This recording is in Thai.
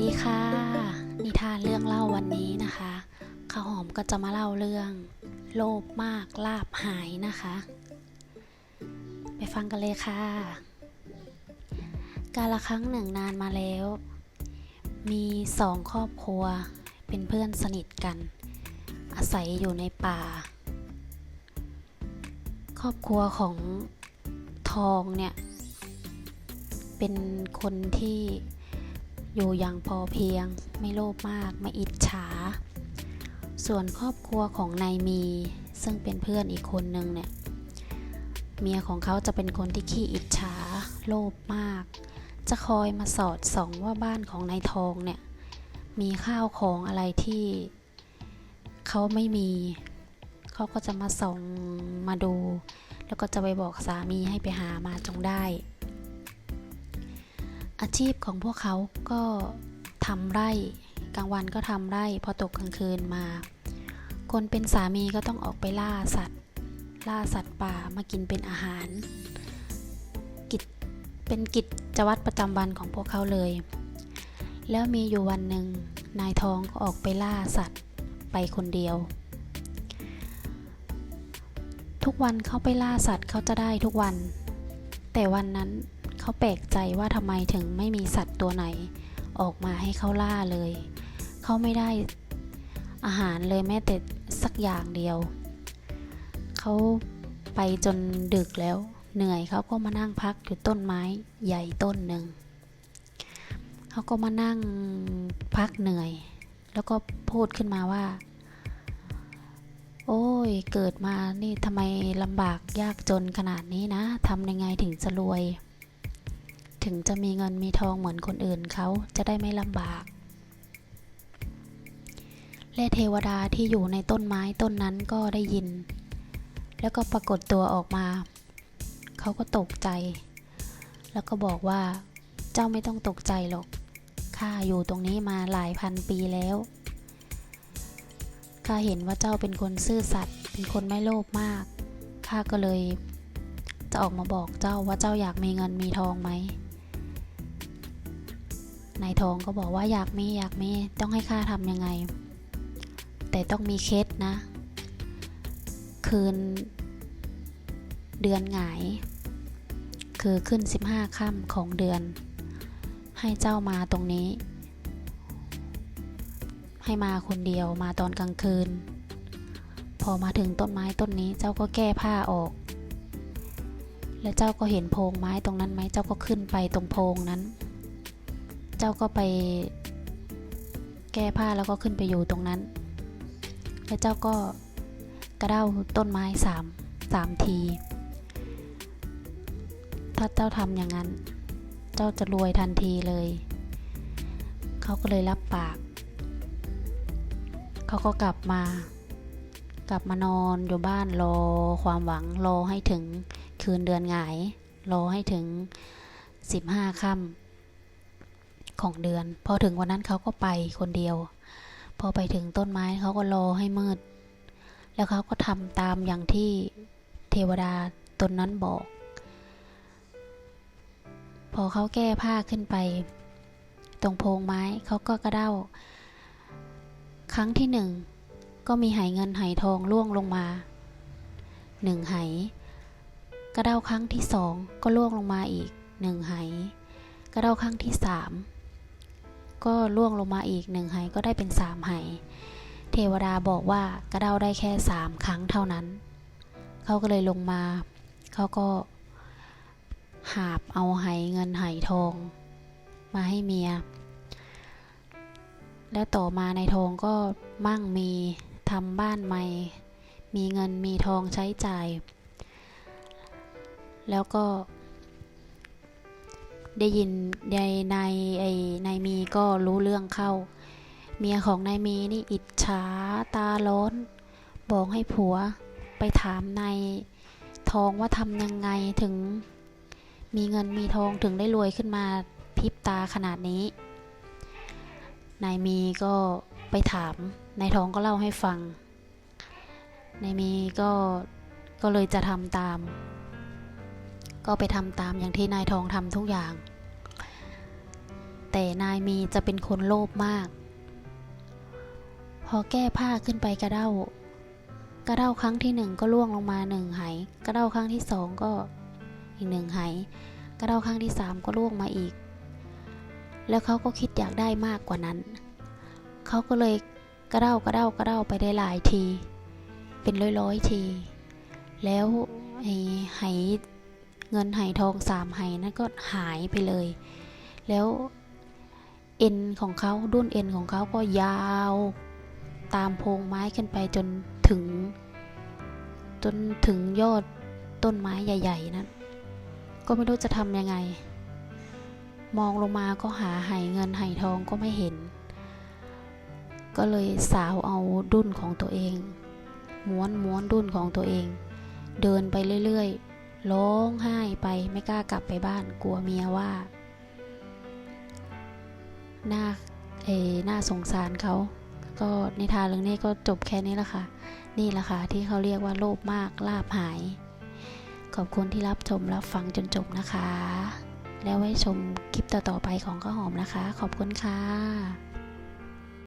ดีค่ะ นิทานเรื่องเล่าวันนี้นะคะข้าวหอมก็จะมาเล่าเรื่อง โลภมากลาบหายนะคะ ไปฟังกันเลยค่ะ กาละครั้งหนึ่งนานมาแล้ว มีสองครอบครัวเป็นเพื่อนสนิทกัน อาศัยอยู่ในป่า ครอบครัวของทองเนี่ย เป็นคนที่ อยู่อย่างพอเพียง ไม่โลภมาก ไม่อิจฉา ส่วนครอบครัวของนายมี ซึ่งเป็นเพื่อนอีกคนนึงเนี่ย เมียของเขาจะเป็นคนที่ขี้อิจฉา โลภมาก จะคอยมาสอดส่องว่าบ้านของนายทองเนี่ย มีข้าวของอะไรที่เขาไม่มี เขาก็จะมาส่องมาดู แล้วก็จะไปบอกสามีให้ไปหามาจงได้ อาชีพของพวกเขาก็ทำไร่ กลางวันก็ทำไร่ พอตกกลางคืนมา คนเป็นสามีก็ต้องออกไปล่าสัตว์ ล่าสัตว์ป่ามากินเป็นอาหาร กิจเป็นกิจวัตรประจำวันของพวกเขาเลย แล้วมีอยู่วันหนึ่งนายทองก็ออกไปล่าสัตว์ไปคนเดียว ทุกวันเขาไปล่าสัตว์เขาจะได้ทุกวัน แต่วันนั้น เขาแปลกใจว่าทำไมถึงไม่มีสัตว์ตัวไหน ออกมาให้เขาล่าเลย เขาไม่ได้อาหารเลยแม้แต่สักอย่างเดียว เขาไปจนดึกแล้ว เหนื่อยเขาก็มานั่งพักอยู่ต้นไม้ใหญ่ต้นหนึ่ง เขาก็มานั่งพักเหนื่อย แล้วก็พูดขึ้นมาว่า โอ้ยเกิดมานี่ทำไมลำบากยากจนขนาดนี้นะทำยังไงถึงจะรวย ถึงจะมีเงินมีทองเหมือนคนอื่นเขาจะได้ไม่ลำบาก และเทวดาที่อยู่ในต้นไม้ต้นนั้นก็ได้ยิน แล้วก็ปรากฏตัวออกมา เขาก็ตกใจ แล้วก็บอกว่า เจ้าไม่ต้องตกใจหรอกข้าอยู่ตรงนี้มาหลายพันปีแล้วข้าเห็นว่าเจ้าเป็นคนซื่อสัตย์เป็นคนไม่โลภมากข้าก็เลยจะออกมาบอกเจ้าว่าเจ้าอยากมีเงินมีทองไหม นายทองก็บอกว่าอยากมีอยากมีต้องให้ข้าทำยังไง แต่ต้องมีเคสนะ คืนเดือนหงาย คือขึ้น 15ค่ำของเดือน ให้เจ้ามาตรงนี้ ให้มาคนเดียวมาตอนกลางคืน พอมาถึงต้นไม้ต้นนี้เจ้าก็แก้ผ้าออก และเจ้าก็เห็นโพงไม้ตรงนั้นไหมเจ้าก็ขึ้นไปตรงโพงนั้น เจ้าก็ไปแก้ผ้าแล้วก็ขึ้นไปอยู่ตรงนั้น แล้วเจ้าก็กระเด้าต้นไม้สามสามที ถ้าเจ้าทำอย่างนั้น เจ้าจะรวยทันทีเลย เขาก็เลยรับปาก เขาก็กลับมา กลับมานอนอยู่บ้านรอความหวังรอให้ถึงคืนเดือนหงาย รอให้ถึง 15ค่ำ ของเดือน พอถึงวันนั้นเขาก็ไปคนเดียว พอไปถึงต้นไม้เขาก็รอให้มืด แล้วเขาก็ทำตามอย่างที่เทวดาตนนั้นบอก พอเขาแก้ผ้าขึ้นไป ตรงโพรงไม้เขาก็กระเด้า ครั้งที่หนึ่งก็มีไหเงินไหทองล่วงลงมาหนึ่งไหกระเด้าครั้งที่สองก็ล่วงลงมาอีกหนึ่งไหกระเด้าครั้งที่สาม ก็ล่วงลงมาอีกหนึ่งไหก็ได้เป็นสามไหเทวดาบอกว่ากระเด้าได้แค่สามครั้งเท่านั้น เขาก็เลยลงมา เขาก็หาบเอาไหเงินไหทอง มาให้เมีย และต่อมาในทองก็มั่งมีทำบ้านใหม่ มีเงินมีทองใช้จ่าย แล้วก็ ได้ยินยายนายไอ้นายมีก็รู้เรื่องเข้า เมียของนายมีนี่อิจฉาตาร้อนบอกให้ผัวไปถามนายทองว่าทำยังไงถึง มีเงินมีทองถึงได้รวยขึ้นมาพริบตาขนาดนี้ นายมีก็ไปถามนายทองก็เล่าให้ฟังนายมีก็ก็เลยจะทำตาม ก็ไปทำตามอย่างที่นายทองทำทุกอย่าง แต่นายมีจะเป็นคนโลภมาก พอแก้ผ้าขึ้นไปกระเด้ากระเด้าครั้งที่หนึ่งก็ล่วงลงมาหนึ่งไหกระเด้าครั้งที่สองก็อีกหนึ่งไหกระเด้าครั้งที่สามก็ล่วงมาอีก แล้วเขาก็คิดอยากได้มากกว่านั้น เขาก็เลยกระเด้ากระเด้ากระเด้าไปได้หลายที เป็นร้อยๆที แล้วไอ้ไห เงินไหทองสามไหนั่นก็หายไปเลย แล้วเอ็นของเขาดุ้นเอ็นของเขาก็ยาวตามโพรงไม้ขึ้นไปจนถึง จนถึงยอดต้นไม้ใหญ่ ๆ นั้น ก็ไม่รู้จะทำยังไง มองลงมาก็หาไหเงินไหทองก็ไม่เห็น ก็เลยสาวเอาดุ้นของตัวเอง ม้วนม้วนดุ้นของตัวเอง เดินไปเรื่อย ๆ ร้องไห้ไปไม่กล้ากลับไปบ้านกลัวเมียว่า หน้าเอหน้าสงสารเขา ก็นิทานเรื่องนี้ก็จบแค่นี้ละค่ะ นี่แหละค่ะที่เขาเรียกว่าโลภมากลาบหาย ขอบคุณที่รับชมรับฟังจนจบนะคะ แล้วไว้ชมคลิปต่อๆไปของข้าวหอมนะคะ ขอบคุณค่ะ